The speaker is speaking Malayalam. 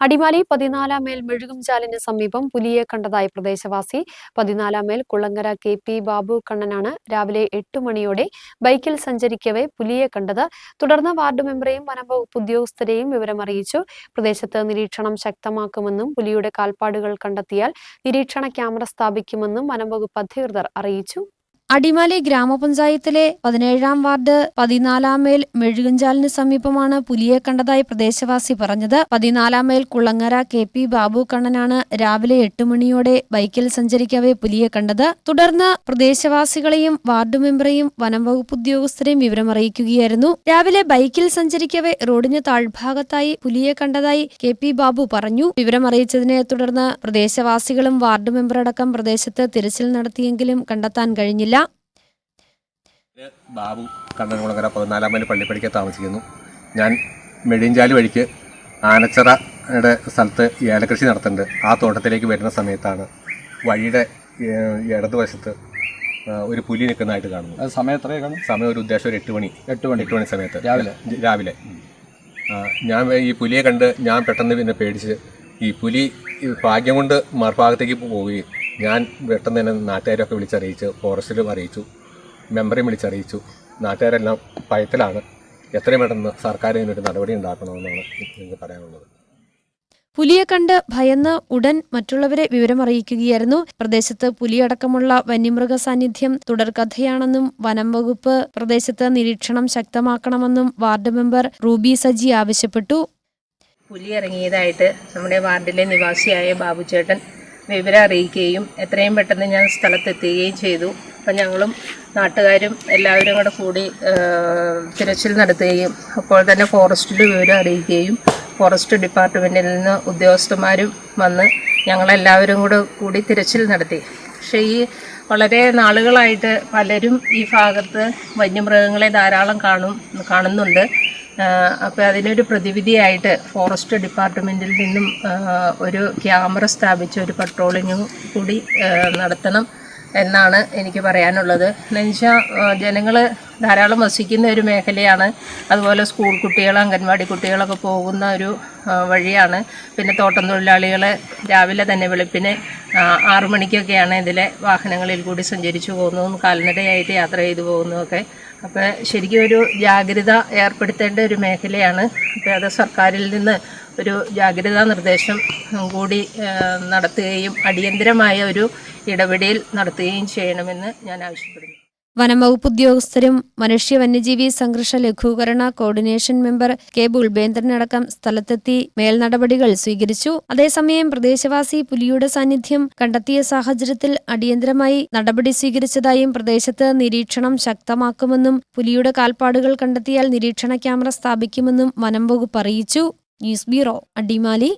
അടിമാലി പതിനാലാം മേൽ മെഴുകുംചാലിന് സമീപം പുലിയെ കണ്ടതായി പ്രദേശവാസി. പതിനാലാം Melkulangara K P Babu കണ്ണനാണ് രാവിലെ എട്ട് മണിയോടെ ബൈക്കിൽ സഞ്ചരിക്കവേ പുലിയെ കണ്ടത്. തുടർന്ന് വാർഡ് മെമ്പറെയും വനംവകുപ്പ് ഉദ്യോഗസ്ഥരെയും വിവരമറിയിച്ചു. പ്രദേശത്ത് നിരീക്ഷണം ശക്തമാക്കുമെന്നും പുലിയുടെ കാൽപ്പാടുകൾ കണ്ടെത്തിയാൽ നിരീക്ഷണ ക്യാമറ സ്ഥാപിക്കുമെന്നും വനംവകുപ്പ് അധികൃതർ അറിയിച്ചു. അടിമാലി ഗ്രാമപഞ്ചായത്തിലെ പതിനേഴാം വാർഡ് പതിനാലാം മേൽ മെഴുകുഞ്ചാലിന് സമീപമാണ് പുലിയെ കണ്ടതായി പ്രദേശവാസി പറഞ്ഞത്. പതിനാലാം Melkulangara K P Babu കണ്ണനാണ് രാവിലെ എട്ട് മണിയോടെ ബൈക്കിൽ സഞ്ചരിക്കവേ പുലിയെ കണ്ടത്. തുടർന്ന് പ്രദേശവാസികളെയും വാർഡ് മെമ്പറെയും വനം വകുപ്പ് ഉദ്യോഗസ്ഥരെയും വിവരമറിയിക്കുകയായിരുന്നു. രാവിലെ ബൈക്കിൽ സഞ്ചരിക്കവേ റോഡിന് താഴ്ഭാഗത്തായി പുലിയെ കണ്ടതായി കെ പി ബാബു പറഞ്ഞു. വിവരമറിയിച്ചതിനെ തുടർന്ന് പ്രദേശവാസികളും വാർഡ് മെമ്പറടക്കം പ്രദേശത്ത് തിരച്ചിൽ നടത്തിയെങ്കിലും കണ്ടെത്താൻ കഴിഞ്ഞില്ല. ബാബു കണ്ണൻകുളങ്ങര പതിനാലാം മൈൽ പള്ളിപ്പടിക്ക് താമസിക്കുന്നു. ഞാൻ മെഴിഞ്ചാലി വഴിക്ക് ആനച്ചിറയുടെ സ്ഥലത്ത് ഏലകൃഷി നടത്തുന്നുണ്ട്. ആ തോട്ടത്തിലേക്ക് വരുന്ന സമയത്താണ് വഴിയുടെ ഇടതുവശത്ത് ഒരു പുലി നിൽക്കുന്നതായിട്ട് കാണുന്നു അത് സമയം എത്രയാണ് കാണും? സമയം ഒരു ഉദ്ദേശം ഒരു എട്ട് മണി. എട്ട് മണി. എട്ട് മണി സമയത്ത്. രാവിലെ? രാവിലെ. ഞാൻ ഈ പുലിയെ കണ്ട് ഞാൻ പെട്ടെന്ന് പിന്നെ പേടിച്ച് ഈ പുലി ഭാഗ്യം കൊണ്ട് മറുഭാഗത്തേക്ക് പോവുകയും ഞാൻ പെട്ടെന്ന് തന്നെ നാട്ടുകാരൊക്കെ വിളിച്ചറിയിച്ച് ഫോറസ്റ്റിലും അറിയിച്ചു. മെമ്പറേയും വിളിച്ചറിയിച്ചു. നാട്ടുകാരെല്ലാം ഭയത്തിലാണ്. എത്രയും പെട്ടെന്ന് സർക്കാർ ഇതിനൊരു നടപടി ഉണ്ടാക്കണമെന്നാണ് എനിക്ക് പറയാനുള്ളത്. പുലിയെ കണ്ട് ഭയന്ന് ഉടൻ മറ്റുള്ളവരെ വിവരമറിയിക്കുകയായിരുന്നു. പ്രദേശത്ത് പുലിയടക്കമുള്ള വന്യമൃഗ സാന്നിധ്യം തുടർക്കഥയാണെന്നും വനം വകുപ്പ് പ്രദേശത്ത് നിരീക്ഷണം ശക്തമാക്കണമെന്നും വാർഡ് മെമ്പർ റൂബി സജി ആവശ്യപ്പെട്ടു. പുലി ഇറങ്ങിയതായിട്ട് നമ്മുടെ വാർഡിലെ നിവാസിയായ ബാബുചേട്ടൻ വിവരം അറിയിക്കുകയും എത്രയും പെട്ടെന്ന് ഞാൻ സ്ഥലത്തെത്തുകയും ചെയ്തു. അപ്പം ഞങ്ങളും നാട്ടുകാരും എല്ലാവരും കൂടെ കൂടി തിരച്ചിൽ നടത്തുകയും അപ്പോൾ തന്നെ ഫോറസ്റ്റിൽ വിവരം അറിയിക്കുകയും ഫോറസ്റ്റ് ഡിപ്പാർട്ട്മെന്റിൽ നിന്ന് ഉദ്യോഗസ്ഥന്മാരും വന്ന് ഞങ്ങളെല്ലാവരും കൂടെ കൂടി തിരച്ചിൽ നടത്തി. പക്ഷേ ഈ വളരെ നാളുകളായിട്ട് പലരും ഈ ഭാഗത്ത് വന്യമൃഗങ്ങളെ ധാരാളം കാണും കാണുന്നുണ്ട്. അപ്പോൾ അതിനൊരു പ്രതിവിധിയായിട്ട് ഫോറസ്റ്റ് ഡിപ്പാർട്ട്മെന്റിൽ നിന്നും ഒരു ക്യാമറ സ്ഥാപിച്ച് ഒരു പട്രോളിങ്ങും കൂടി നടത്തണം. എന്നാണ് എനിക്ക് പറയാനുള്ളത്. എന്നുവെച്ചാൽ ജനങ്ങൾ ധാരാളം വസിക്കുന്ന ഒരു മേഖലയാണ്. അതുപോലെ സ്കൂൾ കുട്ടികൾ അംഗൻവാടി കുട്ടികളൊക്കെ പോകുന്ന ഒരു വഴിയാണ്. പിന്നെ തോട്ടം തൊഴിലാളികൾ രാവിലെ തന്നെ വെളുപ്പിന് ആറു മണിക്കൊക്കെയാണ് ഇതിലെ വാഹനങ്ങളിൽ കൂടി സഞ്ചരിച്ചു പോകുന്നതും കാൽനടയായിട്ട് യാത്ര ചെയ്തു പോകുന്നതൊക്കെ അപ്പോൾ ശരിക്കും ഒരു ജാഗ്രത ഏർപ്പെടുത്തേണ്ട ഒരു മേഖലയാണ്. അപ്പോൾ അത് സർക്കാരിൽ നിന്ന് ഒരു ജാഗ്രതാ നിർദ്ദേശം കൂടി നടത്തുകയും അടിയന്തരമായ ഒരു ഇടപെടൽ നടത്തുകയും ചെയ്യണമെന്ന് ഞാൻ ആവശ്യപ്പെടുന്നു. വനംവകുപ്പ് ഉദ്യോഗസ്ഥരും മനുഷ്യ വന്യജീവി സംഘർഷ ലഘൂകരണ കോർഡിനേഷൻ മെമ്പർ കെ ബുൾബേന്ദ്രനടക്കം സ്ഥലത്തെത്തി മേൽനടപടികൾ സ്വീകരിച്ചു. അതേസമയം പ്രദേശവാസി പുലിയുടെ സാന്നിധ്യം കണ്ടെത്തിയ സാഹചര്യത്തിൽ അടിയന്തരമായി നടപടി സ്വീകരിച്ചതായും പ്രദേശത്ത് നിരീക്ഷണം ശക്തമാക്കുമെന്നും പുലിയുടെ കാൽപ്പാടുകൾ കണ്ടെത്തിയാൽ നിരീക്ഷണ ക്യാമറ സ്ഥാപിക്കുമെന്നും വനംവകുപ്പ് അറിയിച്ചു. News bureau Adimali.